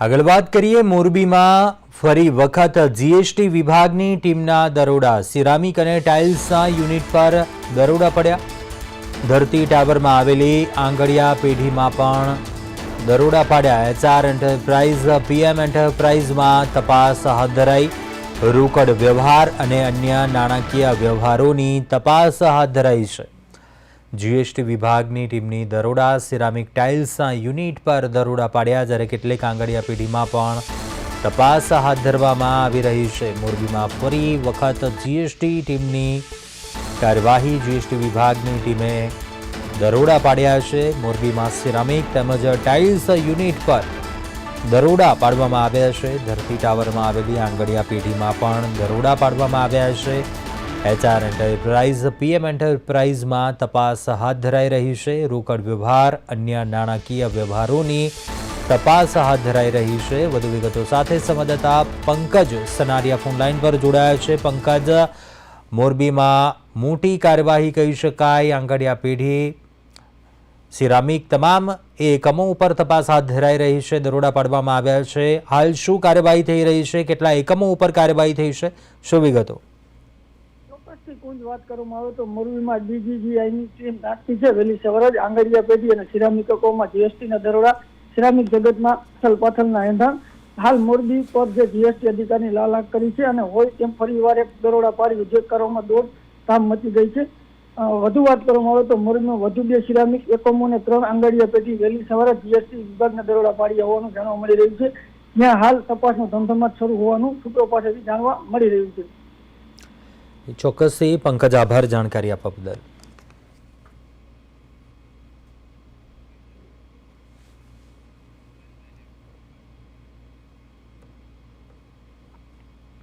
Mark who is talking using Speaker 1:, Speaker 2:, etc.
Speaker 1: આગળ વાત કરીએ મોરબીમાં ફરી વખત જીએસટી વિભાગની ટીમના દરોડા. સિરામિક અને ટાઇલ્સના યુનિટ પર દરોડા પડ્યા. ધરતી ટાવરમાં આવેલી આંગળિયા પેઢીમાં પણ દરોડા પાડ્યા. એચઆર એન્ટરપ્રાઇઝ, પીએમ એન્ટરપ્રાઇઝમાં તપાસ હાથ ધરાઈ. રોકડ વ્યવહાર અને અન્ય નાણાકીય વ્યવહારોની તપાસ હાથ ધરાઈ છે. જીએસટી વિભાગની ટીમની દરોડા, સિરામિક ટાઇલ્સના યુનિટ પર દરોડા પાડ્યા, જ્યારે કેટલીક આંગળીયા પેઢીમાં પણ તપાસ હાથ ધરવામાં આવી રહી છે. મોરબીમાં ફરી વખત જીએસટી ટીમની કાર્યવાહી, જીએસટી વિભાગની ટીમે દરોડા પાડ્યા છે. મોરબીમાં સિરામિક તેમજ ટાઇલ્સ યુનિટ પર દરોડા પાડવામાં આવ્યા છે. ધરતી ટાવરમાં આવેલી આંગળીયા પેઢીમાં પણ દરોડા પાડવામાં આવ્યા છે. એચઆર એન્ટરપ્રાઇઝ પીએમ એન્ટરપ્રાઇઝમાં તપાસ હાથ ધરાઈ રહી છે. રોકડ વ્યવહાર, અન્ય નાણાકીય વ્યવહારોની તપાસ હાથ ધરાઈ રહી છે. વધુ વિગતો સાથે સંવાદદાતા પંકજ સનારિયા ફોનલાઈન પર જોડાયા છે. પંકજ, મોરબીમાં મોટી કાર્યવાહી કહી શકાય. આંગડિયા પેઢી, સિરામિક તમામ એ એકમો ઉપર તપાસ હાથ ધરાઈ રહી છે. દરોડા પાડવામાં આવ્યા છે. હાલ શું કાર્યવાહી થઈ રહી છે? કેટલા એકમો ઉપર કાર્યવાહી થઈ છે? શું વિગતો?
Speaker 2: કુંજ વાત કરવામાં આવે તો મોરબીમાં ડીજીજીઆઈની ટીમ નાખતી છે. વહેલી સવારે જ આંગળીયા પેઢી અને સિરામિકોમાં જીએસટીના દરોડા સિરામિક જગતમાં અસલ પાથલના એંધાણ. હાલ મોરબી પર જે જીએસટી અધિકારીની લાલાક કરી છે અને હોય તેમ ફરીવાર એક દરોડા પાડી જે કરવામાં દોડ ધામ મચી ગઈ છે. વધુ વાત કરવામાં આવે તો મોરબીમાં વધુ બે સિરામિક એકમો અને ત્રણ આંગળીયા પેઢી વહેલી સવારે જીએસટી વિભાગના દરોડા પાડ્યા હોવાનું જાણવા મળી રહ્યું છે. જ્યાં હાલ તપાસનો ધમધમાટ શરૂ હોવાનું સૂત્રો પાસેથી જાણવા મળી રહ્યું છે.
Speaker 1: ચોક્કસથી પંકજ આભાર જાણકારી આપવા બદલ.